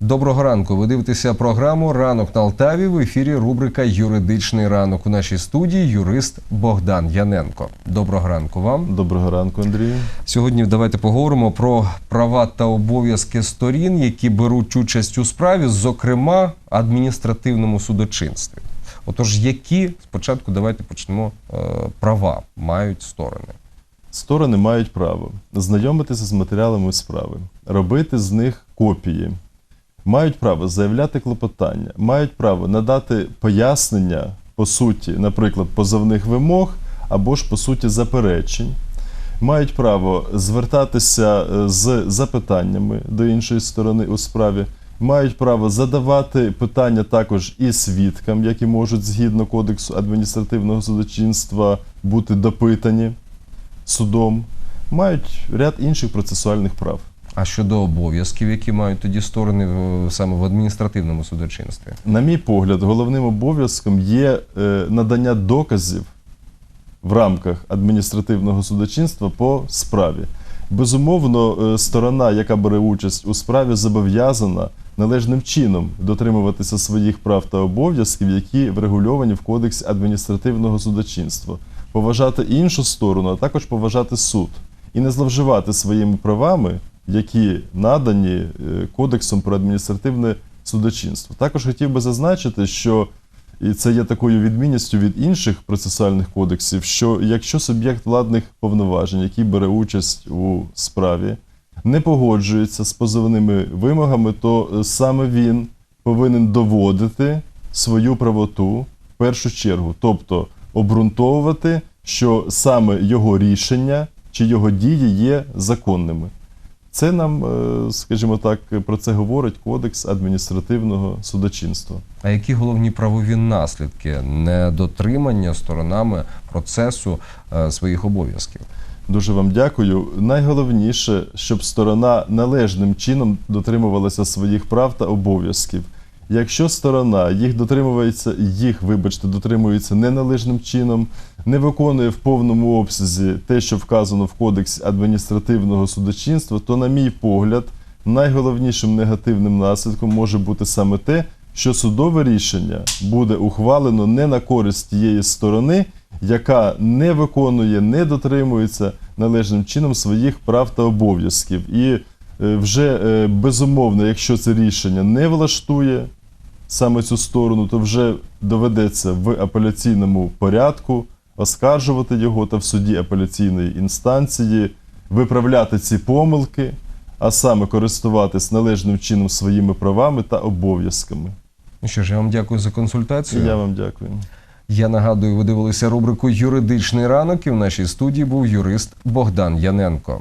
Доброго ранку. Ви дивитеся програму Ранок на Алтаві. В ефірі рубрика Юридичний ранок. У нашій студії юрист Богдан Яненко. Доброго ранку вам. Доброго ранку, Андрію. Сьогодні давайте поговоримо про права та обов'язки сторін, які беруть участь у справі, зокрема адміністративному судочинстві. Отож, які спочатку давайте почнемо е, права мають сторони. Сторони мають право знайомитися з матеріалами справи, робити з них копії, мають право заявляти клопотання, мають право надати пояснення по суті, наприклад, позовних вимог або ж по суті заперечень. Мають право звертатися е, з запитаннями до іншої сторони у справі, мають право задавати питання також і свідкам, які можуть згідно Кодексу адміністративного судочинства бути допитані судом, мають ряд інших процесуальних прав. А щодо обов'язків, які мають тоді сторони саме в адміністративному судочинстві? На мій погляд, головним обов'язком є е, надання доказів в рамках адміністративного судочинства по справі. Безумовно, е, сторона, яка бере участь у справі, зобов'язана належним чином дотримуватися своїх прав та обов'язків, які врегульовані в Кодексі адміністративного судочинства, поважати іншу сторону, а також поважати суд і не зловживати своїми правами, які надані е, Кодексом про адміністративне судочинство. Також хотів би зазначити, що і це є такою відмінністю від інших процесуальних кодексів, що якщо суб'єкт владних повноважень, який бере участь у справі, не погоджується з позовними вимогами, то е, саме він повинен доводити свою правоту в першу чергу, тобто обґрунтовувати, що саме його рішення чи його дії є законними. Це нам, е, скажімо так, про це говорить Кодекс адміністративного судочинства. А які головні правові наслідки недотримання сторонами процесу е, своїх обов'язків? Дуже вам дякую. Найголовніше, щоб сторона належним чином дотримувалася своїх прав та обов'язків. Якщо сторона їх дотримується, їх, вибачте, дотримується неналежним чином, не виконує в повному обсязі те, що вказано в Кодексі адміністративного судочинства, то, на мій погляд, найголовнішим негативним наслідком може бути саме те, що судове рішення буде ухвалено не на користь тієї сторони, яка не виконує, не дотримується належним чином своїх прав та обов'язків. І е, вже е, безумовно, якщо це рішення не влаштує саме цю сторону, то вже доведеться в апеляційному порядку оскаржувати його та в суді апеляційної інстанції, виправляти ці помилки, а саме користуватись належним чином своїми правами та обов'язками. Ну що ж, я вам дякую за І консультацію. я вам дякую. Я нагадую, ви дивилися рубрику Юридичний ранок і в нашій студії був юрист Богдан Яненко.